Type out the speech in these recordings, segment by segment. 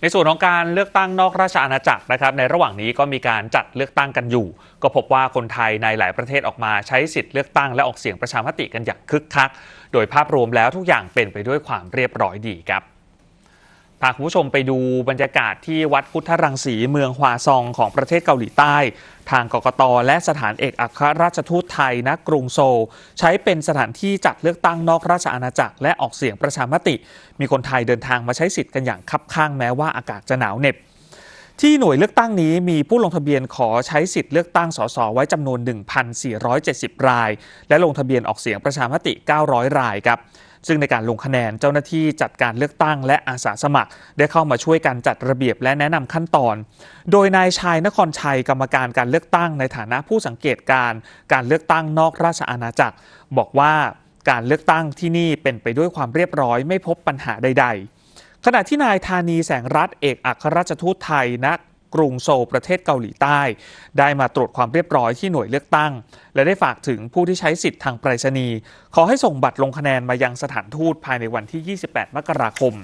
ในส่วนของการเลือกตั้งนอกราชอาณาจักรนะครับ ในระหว่างนี้ก็มีการจัดเลือกตั้งกันอยู่ ก็พบว่าคนไทยในหลายประเทศออกมาใช้สิทธิ์เลือกตั้งและออกเสียงประชามติกันอย่างคึกคัก โดยภาพรวมแล้วทุกอย่างเป็นไปด้วยความเรียบร้อยดีครับพาคุณผู้ชมไปดูบรรยากาศที่วัดพุทธรังสีเมืองฮวาซองของประเทศเกาหลีใต้ ทางกกตและสถานเอกอัครราชทูตไทยณกรุงโซล ใช้เป็นสถานที่จัดเลือกตั้งนอกราชอาณาจักร และออกเสียงประชามติ มีคนไทยเดินทางมาใช้สิทธิ์กันอย่างคับข้างแม้ว่าอากาศจะหนาวเหน็บที่หน่วยเลือกตั้งนี้มีผู้ลงทะเบียนขอใช้สิทธิ์เลือกตั้งสสไว้จำนวน 1,470 ราย และลงทะเบียนออกเสียงประชามติ 900 รายครับ ซึ่งในการลงคะแนนเจ้าหน้าที่จัดการเลือกตั้งและอาสาสมัคร ได้เข้ามาช่วยกันจัดระเบียบและแนะนำขั้นตอน โดยนายชายนครชัยกรรมการการเลือกตั้งในฐานะผู้สังเกตการ์การเลือกตั้งนอกราชอาณาจักร บอกว่าการเลือกตั้งที่นี่เป็นไปด้วยความเรียบร้อยไม่พบปัญหาใด ๆ ขณะที่นายธานีแสงรัฐเอกอัครราชทูตไทยณ กรุงโซลประเทศเกาหลีใต้ ได้มาตรวจความเรียบร้อยที่หน่วยเลือกตั้ง และได้ฝากถึงผู้ที่ใช้สิทธิ์ทางไปรษณีย์ขอให้ส่งบัตรลงคะแนนมายังสถานทูตภายในวันที่ 28 มกราคม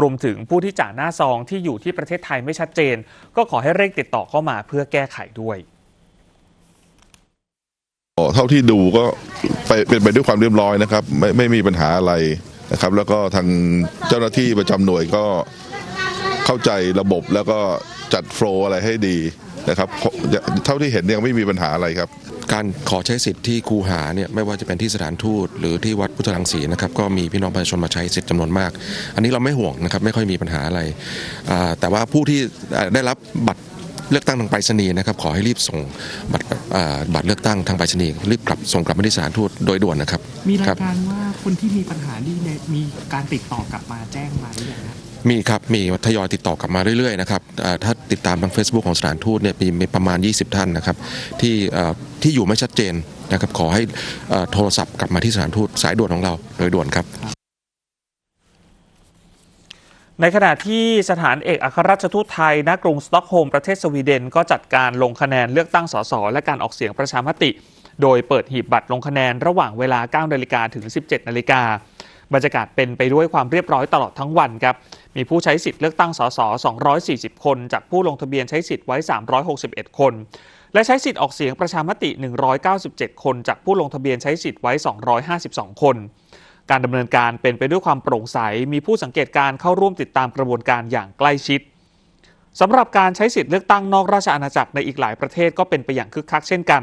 รวมถึงผู้ที่จ่าหน้าซองที่อยู่ที่ประเทศไทยไม่ชัดเจน ก็ขอให้เร่งติดต่อเข้ามาเพื่อแก้ไขด้วยเท่าที่ดูก็ไปเป็นไปด้วยความเรียบร้อยนะครับ ไม่ไม่มีปัญหาอะไรนะครับ แล้วก็ทางเจ้าหน้าที่ประจำหน่วยก็เข้าใจระบบแล้วก็ จัดโฟลว์อะไรให้ดีนะครับเท่าที่เห็นยังไม่มีปัญหาอะไรครับ การขอใช้สิทธิ์ที่คูหาเนี่ยไม่ว่าจะเป็นที่สถานทูต หรือที่วัดพุทธรังสีนะครับก็มีพี่น้องประชาชนมาใช้สิทธิ์จำนวนมาก อันนี้เราไม่ห่วงนะครับไม่ค่อยมีปัญหาอะไรอ่าแต่ว่าผู้ที่ได้รับบัตรเลือกตั้งทางไปรษณีย์นะครับขอให้รีบส่งบัตรอ่าบัตรเลือกตั้งทางไปรษณีย์รีบกลับส่งกลับมาที่สถานทูตโดยด่วนนะครับ มีราคยบการว่าคนที่มีปัญหานี่เนี่ยมีการติดต่อกลับมาแจ้งมาหรือยังครับ มีครับ มีทยอยติดต่อกลับมาเรื่อยๆนะครับถ้าติดตามทาง Facebook ของสถานทูตเนี่ยมีประมาณ 20 ท่านนะครับที่ที่อยู่ไม่ชัดเจนนะครับขอให้โทรศัพท์กลับมาที่สถานทูตสายด่วนของเราโดยด่วนครับในขณะที่สถานเอกอัครราชทูตไทยณกรุงสต็อกโฮล์มประเทศสวีเดน ก็จัดการลงคะแนนเลือกตั้งสสและการออกเสียงประชามติ โดยเปิดหีบบัตรลงคะแนนระหว่างเวลา 9 นาฬิกาถึง 17 นาฬิกา บรรยากาศเป็นไปด้วยความเรียบร้อยตลอดทั้งวันครับมีผู้ใช้สิทธิ์เลือกตั้งสส240 คน จากผู้ลงทะเบียนใช้สิทธิ์ไว้ 361 คน และใช้สิทธิ์ออกเสียงประชามติ 197 คน จากผู้ลงทะเบียนใช้สิทธิ์ไว้ 252 คน การดำเนินการเป็นไปด้วยความโปร่งใส มีผู้สังเกตการเข้าร่วมติดตามกระบวนการอย่างใกล้ชิดสำหรับการใช้สิทธิ์เลือกตั้งนอกราชอาณาจักรในอีกหลายประเทศก็เป็นไปอย่างคึกคักเช่นกัน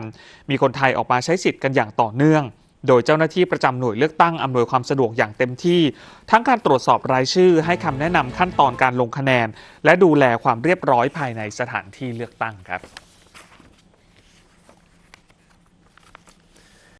มีคนไทยออกมาใช้สิทธิ์กันอย่างต่อเนื่อง โดยเจ้าหน้าที่ประจำหน่วยเลือกตั้งอำนวยความสะดวกอย่างเต็มที่ ทั้งการตรวจสอบรายชื่อให้คำแนะนำขั้นตอนการลงคะแนน และดูแลความเรียบร้อยภายในสถานที่เลือกตั้งครับ